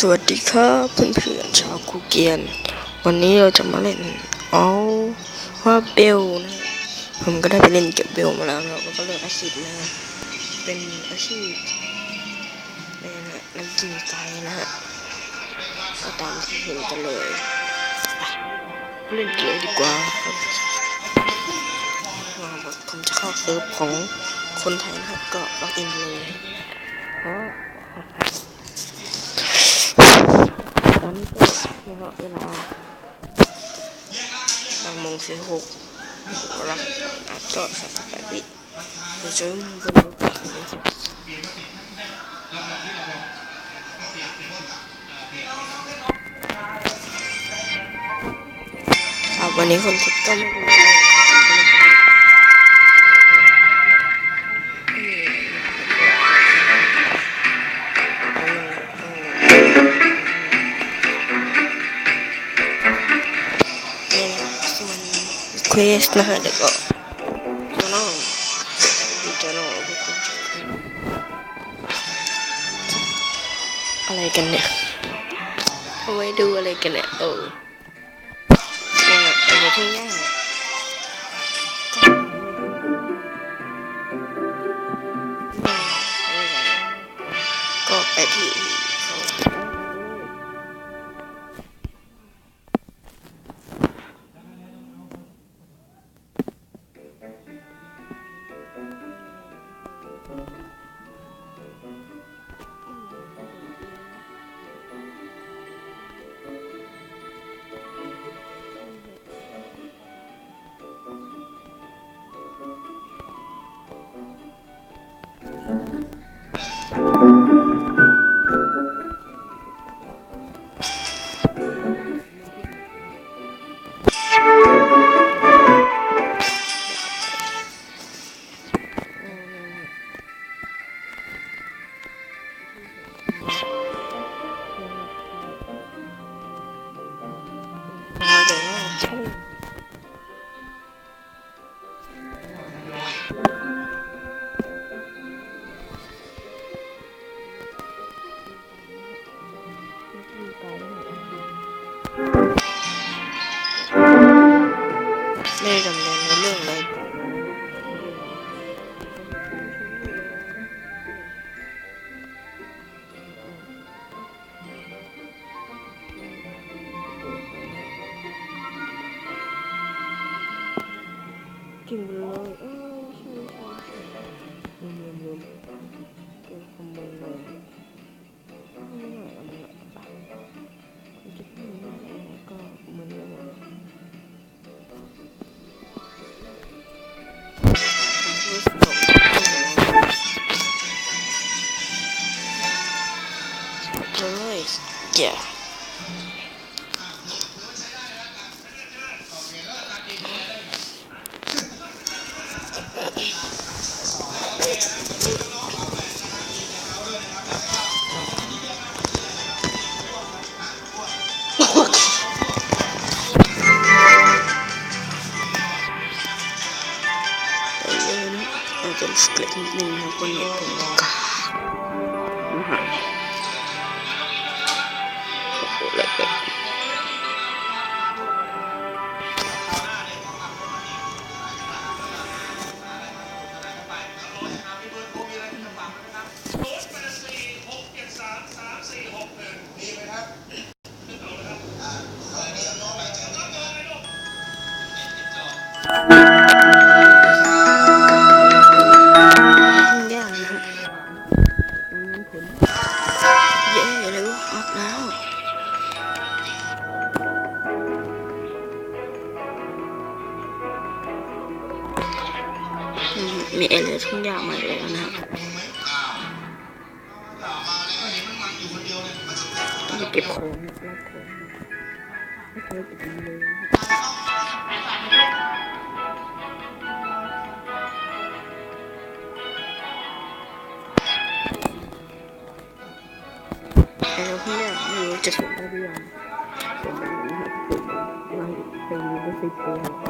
สวัสดีครับเพื่อนๆชาวกูเกียน วันนี้เราจะมาเล่นเอาว่าเบลนะผมก็ได้ไปเล่นเก็บเบลมาแล้วนะแล้วก็เลือกอาชีพนะเป็นอาชีพนี่นะน้ำจิ้มไก่นะฮะก็ตามที่เห็นกันเลยไปเล่นเกมดีกว่าผมจะเข้าเซิร์ฟของคนไทยนะครับก็ล็อกอินเลยเพราะ ตอ นนี้ก็เวลาเวลาบางโมงสี่หกรับอาจจะสักแปดวิเดี๋ยวจะมึงก็รู้กันนะครับอะวันนี้คนคิดก็ไม่รู้ ควสนะฮะเดี๋ยวก็จะน้องจะน้องทุกจะขึ้นอะไรกันเนี่ยเอาไว้ดูอะไรกันเนี่ยเอ ดู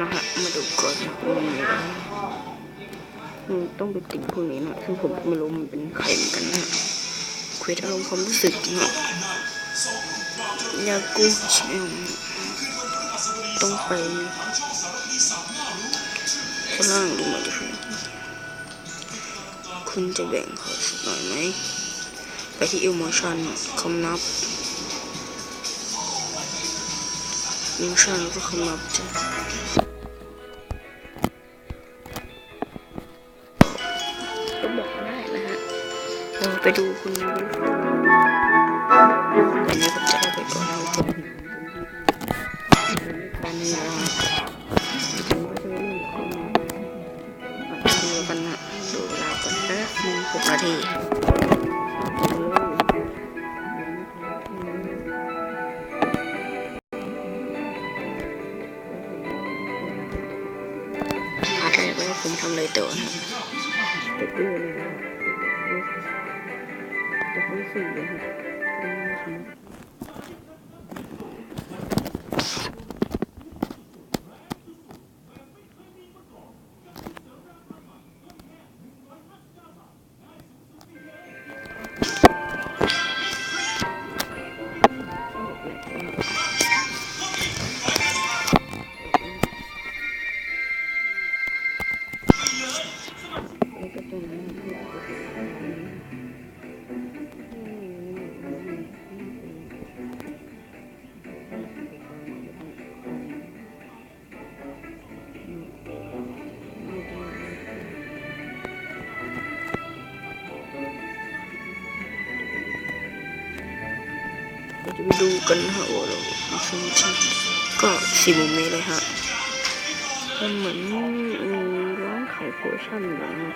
นะฮะ มาดูก่อนนะว่ามีอะไรต้องไปติ่งพวกนี้นะซึ่งผมไม่รู้มันเป็นใครเหมือนกันนะฮะคุยอารมณ์ความรู้สึกนะยากูช่ไหมต้องไปข้างล่างดูหน่อยดิครับคุณจะแบ่งเขาสักหน่อยไหม ไปที่ emotion คำนับ emotion แล้วก็คำนับจ้ะ เราไปดูคุณดูวันนี้ผมจะได้ไปก่อนนะครับผมการเวลาจะเล่นข้อมูลดูกันนะดูเวลาก่อนนะหกนาที เด็ กันนะฮะว่าเราซื้อที่ก็สี่โมนี้เลยฮะมันเหมือนร้านขายโพชั่นนะฮะ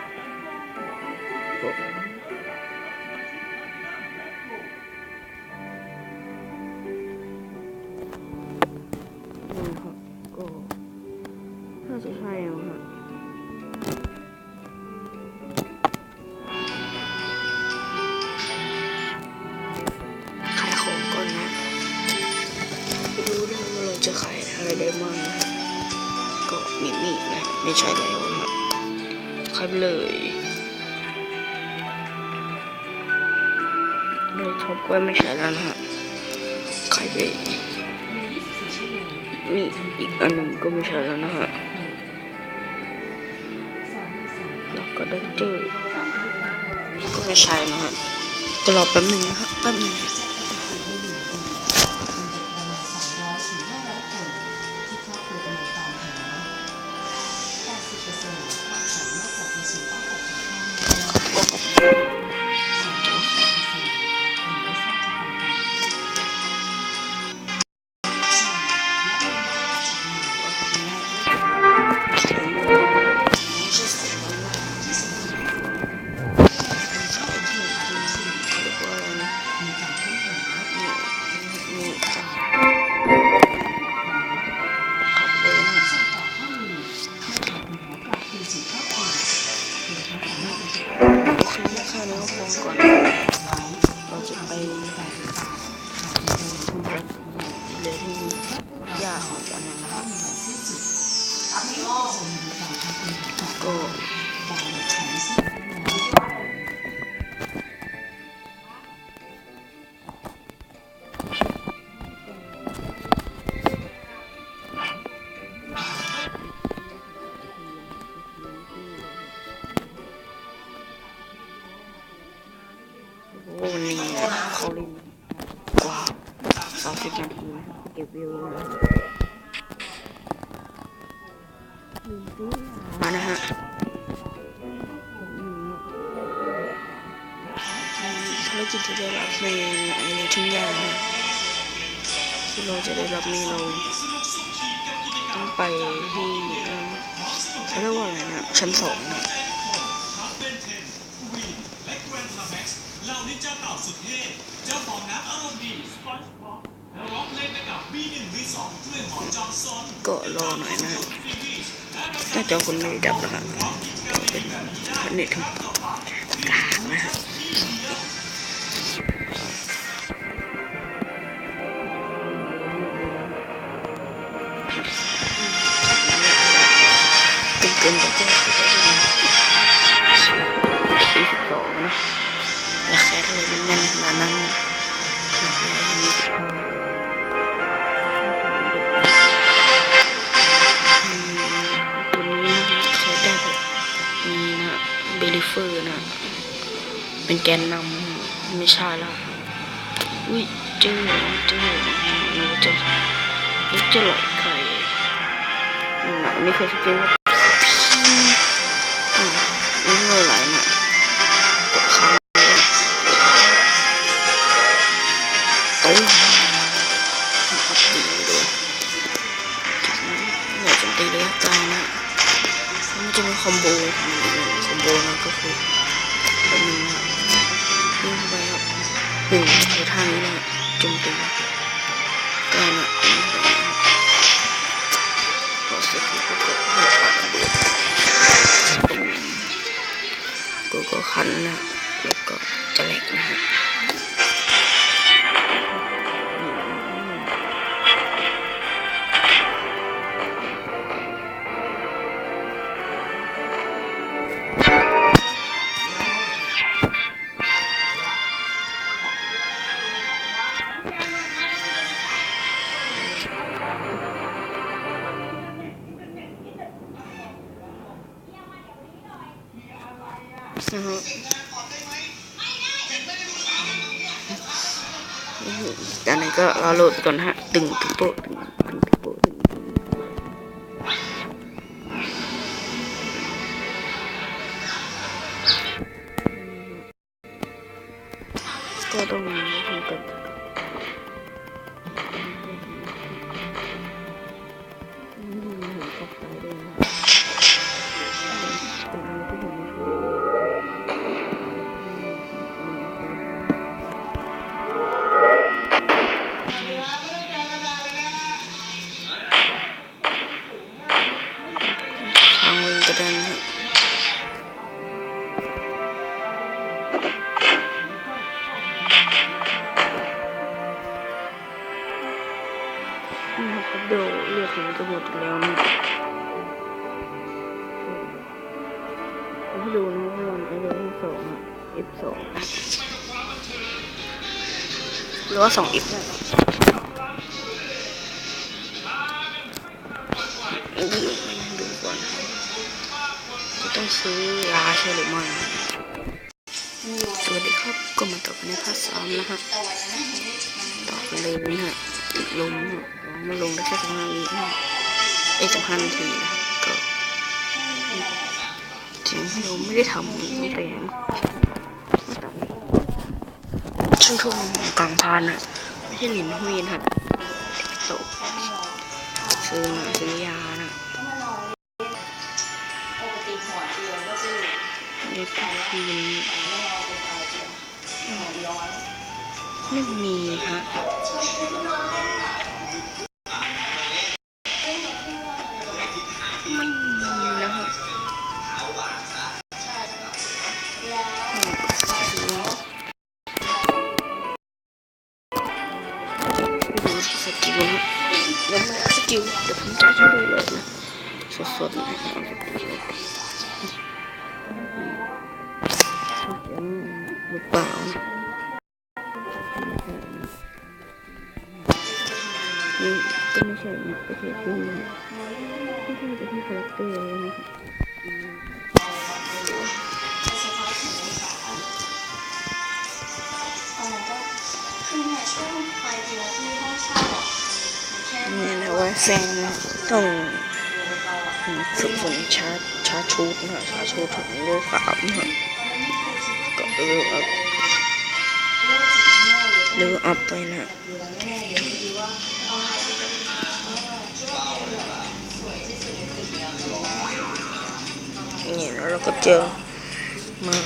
เลยท็อปก็ไม่ใช่แล้วนะฮะใครไปมีอีกอันหนึ่งก็ไม่ใช่แล้วนะฮะแล้วก็ได้เจอก็ไม่ใช่นะฮะก็รอแป๊บหนึงนะฮะแป๊บหนึง ที่ได้รับในไอ้ทุ่งหญ้านที่เราจะได้รับนี่เราต้องไปที่เขาเรียกว่าอะไรนะชั้นสองนะเหล่านินจาเต่าสุดเท่เจ้าของน้ำอารมณ์ดีสปอนจ์บ็อกแล้วร้องเพลงไปกับ B1 B2 เพื่อนของจอมซนก็รอหน่อยนะฮะน่าจะคนไม่ดับแล้วฮะเป็นเน็ตกลางนะฮะอ เป็นแกนนำไม่ใช่แล้วอุ้ยเจอเจอหนูจะหนูจะหลอกใครหนัไม่เคยสกิล ก็ก็คันนะแล้วก็จะแหลกนะครับ โหลดก่อนฮะตึงตึงโป๊ะตึงตึงโป๊ะตึงก็ต้องทำกับ นี่ครับเดี๋ยวเลือดผมจะหมดแล้วนะผมให้ดูนะว่ามันไอเดียสองอะ F สองหรือว่าสอง F ได้ดูก่อนจะต้องซื้อยาใช่หรือไม่สวัสดีครับ ก็มาต่อกันในภาคสามนะฮะ ต่อกันเลยนะฮะติดลมนะ มาลงได้แค่สิบห้าวินะเอ้สิบห้านาทีนะก็จริงเราไม่ได้ทำไม่แต่ช่วงช่วงกลางพานอะไม่ใช่หลินหุยนะครับตกซื้อมาซื้อยานะเดียวก็กทีนไม่มีฮะ รือเปล่านี่ก็ไม่ใช่นะประเทศที่นี่ไม่ใช่ประเทศคาแรคเตอร์เลยนะคะนี่นะว่าแฟนต้องฝึกฝนชาร์จชาร์จชูดนะชาร์จชูดถึงโลสามนะ ก็เอออัพเรืออัพไปนะนี่แล้วเราก็เจอมา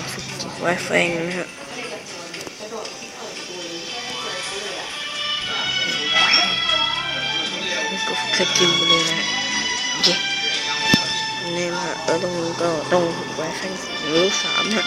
ฝึกไวไฟนะฮะนี่ก็ฝึกสกิลเลยนะเย้นี่นะแล้วตรงนี้ก็ต้องฝึกไวไฟหรือสามนะ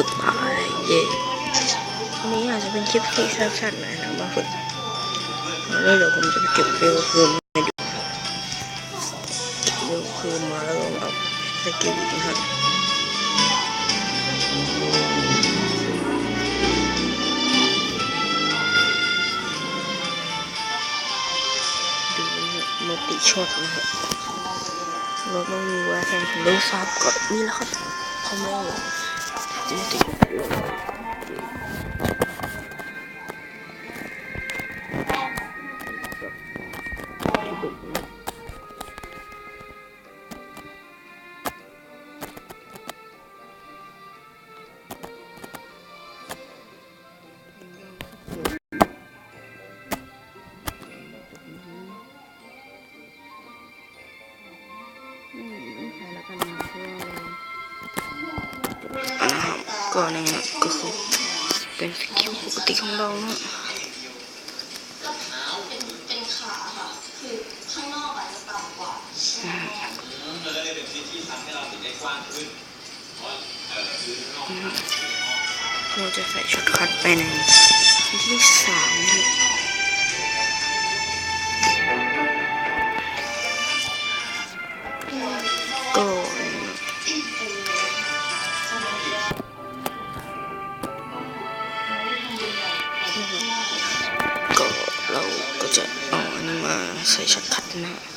ฝึกมาเย่อันนี้อาจจะเป็นคลิปที่สั้นๆหน่อยนะมาฝึกแล้วเดี๋ยวผมจะเก็บเวลคืนมาดูเก็บเวลคืนมาแล้วก็มาสกิลนะครับดูมติช็อตนะครับเราต้องมีว่าแทนรู้ทราบก่อนนี่แหละครับเขาไม่ เอา ก่อนหนึ่งก็คือเป็นสกิลปกติของเรานะเนเป็นขาค่ะคือข้างนอกอาจจะต่ำกว่าเราจะได้เป็นที่ที่ทำให้เราเห็นได้กว้างขึ้นเราจะใส่ช็อตคัดไปในที่สามนะ ส่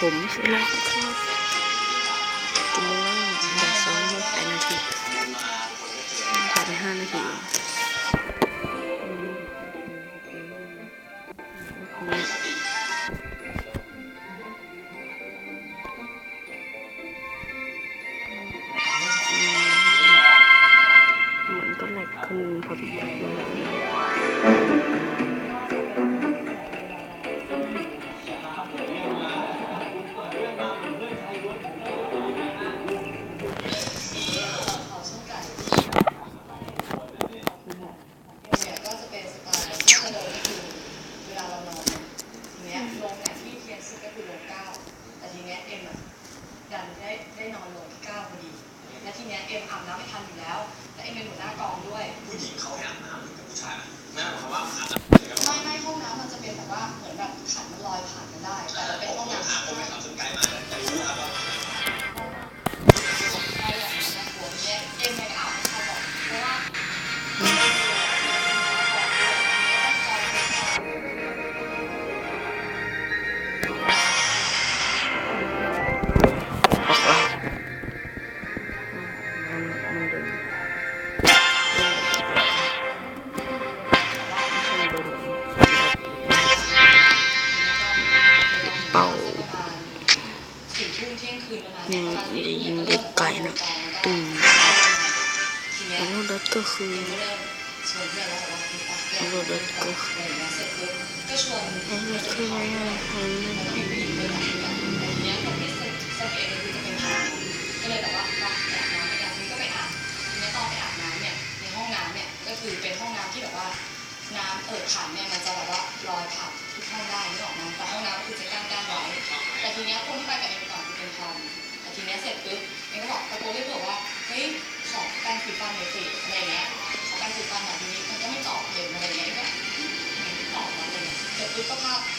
ผมใช่ไหมครับกินแล้ว่ายสองโมงแปดนาทีผ่านไปห้านาที ปกันทีก็ไปอาบทีนี้ตอนไปอาบน้นี่ยในห้องน้ำเนี่ยก็คือเป็นห้องน้ำที่แบบว่าน้ำเอิดขันเนี่ยมันจะแบบว่าลอยผ่านทุกห้องได้นึกออกไหมแต่ห้องน้ำก็คือจะกั้นกั้นไว้แต่ทีเนี้ยคนที่ไปกับเอ็มก่อนคือเป็นทอมแต่ทีเนี้ยเสร็จปุ๊บเอ็มก็บอกตะโกนเรียกเผื่อว่า เส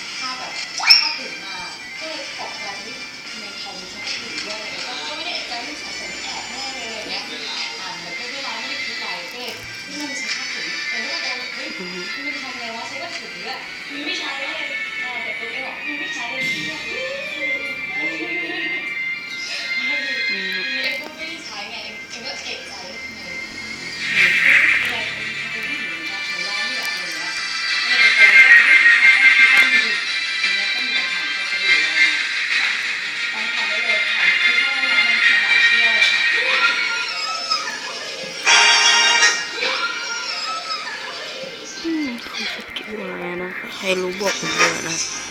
ให้รู้บอกผมด้วยนะครับ